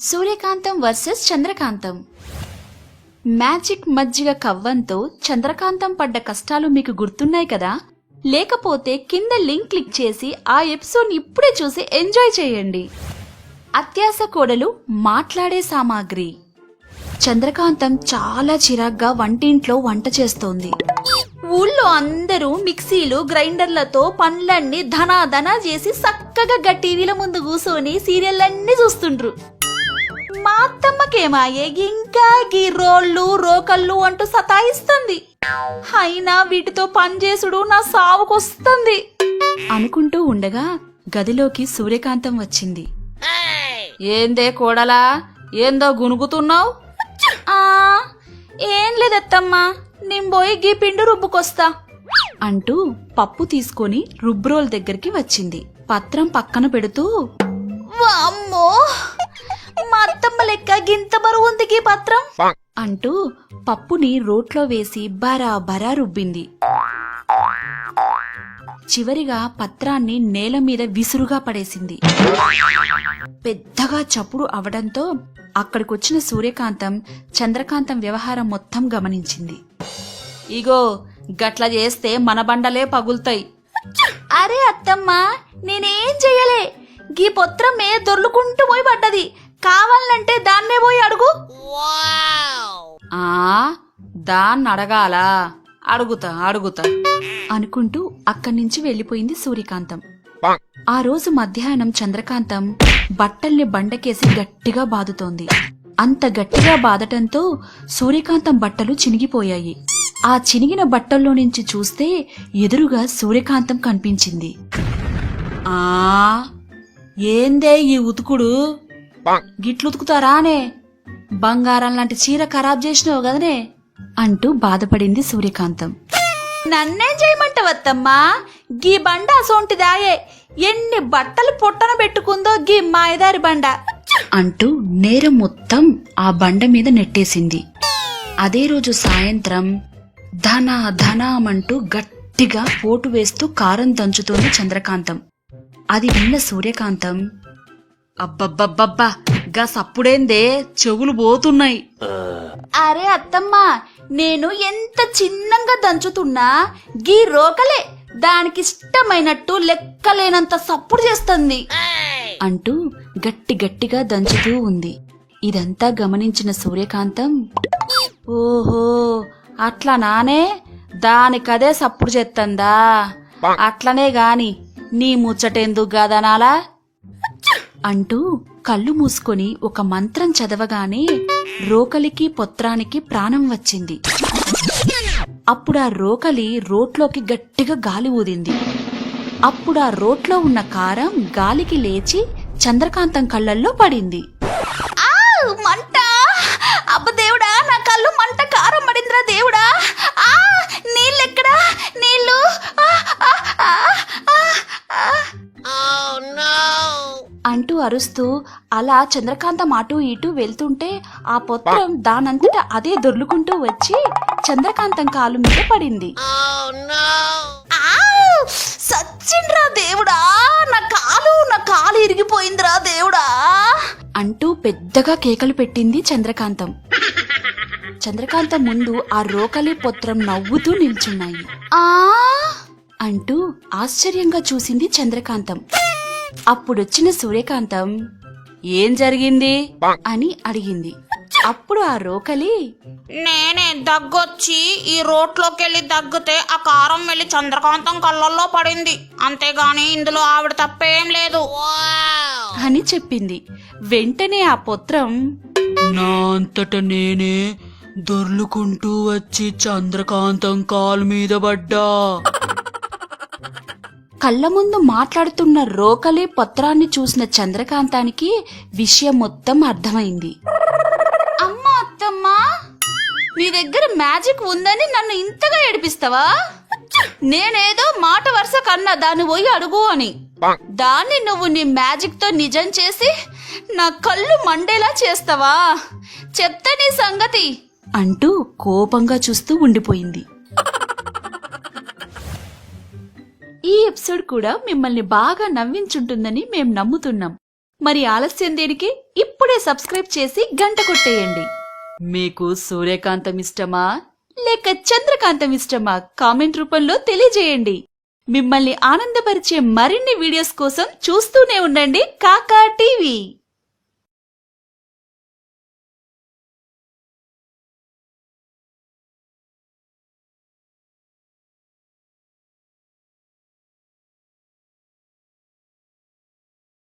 సూర్యకాంతం versus చంద్రకాంతం. Magic మజ్జిగ కవ్వంతో చంద్రకాంతం పడ్డ కష్టాలు మీకు గుర్తున్నాయి కదా? లేకపోతే కింద లింక్ క్లిక్ చేసి ఆ ఎపిసోడ్ ఇప్పుడే చూసి ఎంజాయ్ చేయండి. అత్యాస కోడలు మాట్లాడే సామాగ్రి. చంద్రకాంతం చాలా చిరాగ్గా వంటింట్లో వంట చేస్తోంది. ఊళ్ళో అందరూ మిక్సీలు గ్రైండర్లతో పండ్లన్నీ ధనాధనా చేసి చక్కగా టీవీల ముందు కూర్చొని సీరియల్లన్నీ చూస్తుండ్రు. అత్తమ్మకేమాయే ఇంకా గీ రోళ్ళు రోకళ్ళు అంటూ సతాయిస్తుంది. అయినా వీటితో పనిచేసుడు నా సావుకొస్తుంది. అనుకుంటూ ఉండగా గదిలోకి సూర్యకాంతం వచ్చింది. ఏందే కోడలా? ఏందో గునుగుతున్నావు ఏం లేదత్తమ్మా నేను పోయి గీ పిండి రుబ్బుకొస్తా అంటూ పప్పు తీసుకొని రుబ్రోల్ దగ్గరికి వచ్చింది. పత్రం పక్కన పెడుతూ వామ్మో! మా అత్తమ్మ లెక్క గింత బరువు ఉంది గీ పత్రం? అంటూ పప్పుని రోట్లో వేసి బరా బరా రుబ్బింది. చివరిగా పత్రాన్ని నేల మీద విసురుగా పడేసింది. పెద్దగా చప్పుడు అవడంతో అక్కడికొచ్చిన సూర్యకాంతం చంద్రకాంతం వ్యవహారం మొత్తం గమనించింది. ఇగో గట్ల చేస్తే మన బండలే పగులుతాయి. అరే అత్తమ్మా నేనేం చెయ్యలే? గీ పొత్రమే దొర్లుకుంటూ పోయి పడ్డది? కావాలంటే దాన్నే పోయి అడుగు. ఆ దాన్ని అడగాలా? అడుగుతా అడుగుతా. అనుకుంటూ అక్కడి నుంచి వెళ్ళిపోయింది సూర్యకాంతం. ఆ రోజు మధ్యాహ్నం చంద్రకాంతం బట్టల్ని బండకేసి గట్టిగా బాదుతోంది. అంత గట్టిగా బాదటంతో సూర్యకాంతం బట్టలు చినిగిపోయాయి. ఆ చినిగిన బట్టల్లో నుంచి చూస్తే ఎదురుగా సూర్యకాంతం కనిపించింది. ఆ ఏందే ఈ ఉతుకుడు? గిట్లుతుకుతారానే? బంగారం లాంటి చీర ఖరాబ్ చేసినావు కదనే? అంటూ బాధపడింది సూర్యకాంతం. నన్నేం చేయమంటావత్తమ్మా? గీ బండ అసోంటిదాయే. ఎన్ని బట్టలు పొట్టన పెట్టుకుందో గీ మాయదారి బండ. అంటూ నేరం మొత్తం ఆ బండ మీద నెట్టేసింది. అదే రోజు సాయంత్రం ధన ధనామంటూ గట్టిగా పోటు వేస్తూ కారం దంచుతోంది చంద్రకాంతం. అది విన్న సూర్యకాంతం అబ్బబ్బబ్బబ్బా గా సప్పుడేందే చెవులు పోతున్నాయి. అరే అత్తమ్మా నేను ఎంత చిన్నంగా దంచుతున్నా గీ రోకలే దానికి ఇష్టమైనట్టు లెక్కలేనంత సప్పుడు చేస్తుంది. అంటూ గట్టి గట్టిగా దంచుతూ ఉంది. ఇదంతా గమనించిన సూర్యకాంతం ఓహో అట్లా నానే? దానికదే సప్పుడు చేత్తందా? అట్లనే గాని నీ ముచ్చటెందుకు గాదనాలా? అంటూ కళ్ళు మూసుకొని ఒక మంత్రం చదవగానే రోకలికి పొత్రానికి ప్రాణం వచ్చింది. అప్పుడు ఆ రోకలి రోట్లోకి గట్టిగా గాలి ఊదింది. అప్పుడు ఆ రోట్లో ఉన్న కారం గాలికి లేచి చంద్రకాంతం కళ్ళల్లో పడింది. మంట! అబ్బ దేవుడా నా కళ్ళు మంట కారం పడిందిరా దేవుడా! అరుస్తూ అలా చంద్రకాంతం అటు ఇటు వెళ్తుంటే ఆ పొత్రం దానంతట అదే దొర్లుకుంటూ వచ్చి చంద్రకాంతం కాలు మీద పడింది. సచ్చిండ్రా దేవుడా! నా కాలు నా కాలు ఇరిగిపోయిందిరా దేవుడా! అంటూ పెద్దగా కేకలు పెట్టింది చంద్రకాంతం. చంద్రకాంతం ముందు ఆ రోకలి పొత్రం నవ్వుతూ నిల్చున్నాయి. ఆ! అంటూ ఆశ్చర్యంగా చూసింది చంద్రకాంతం. అప్పుడొచ్చిన సూర్యకాంతం ఏం జరిగింది? అని అడిగింది. అప్పుడు ఆ రోకలి నేనే దగ్గొచ్చి ఈ రోట్లోకి వెళ్ళి దగ్గితే ఆ కారం వెళ్ళి చంద్రకాంతం కళ్ళల్లో పడింది. అంతేగాని ఇందులో ఆవిడ తప్పేం లేదు. అని చెప్పింది. వెంటనే ఆ పొత్రం నా అంతట నేనే దొర్లుకుంటూ వచ్చి చంద్రకాంతం కాలు మీద పడ్డా. కళ్ళ ముందు మాట్లాడుతున్న రోకలి పత్రాన్ని చూసిన చంద్రకాంతానికి విషయం మొత్తం అర్థమైంది. అమ్మ అత్తమ్మా! నీ దగ్గర మ్యాజిక్ ఉందని నన్ను ఇంతగా ఏడిపిస్తావా? నేనేదో మాట వరుస కన్నా దాన్ని పోయి అడుగు అని. దాన్ని నువ్వు నీ మ్యాజిక్తో నిజం చేసి నా కళ్ళు మండేలా చేస్తావా? చెప్తా నీ సంగతి! అంటూ కోపంగా చూస్తూ ఉండిపోయింది. ఈ ఎపిసోడ్ కూడా మిమ్మల్ని బాగా నవ్వించుంటుందని మేం నమ్ముతున్నాం. మరి ఆలస్యం దేనికి? ఇప్పుడే సబ్స్క్రైబ్ చేసి గంట కొట్టేయండి. మీకు సూర్యకాంతం ఇష్టమా? లేక చంద్రకాంతం ఇష్టమా? కామెంట్ రూపంలో తెలియజేయండి. మిమ్మల్ని ఆనందపరిచే మరిన్ని వీడియోస్ కోసం చూస్తూనే ఉండండి కాకా టీవీ.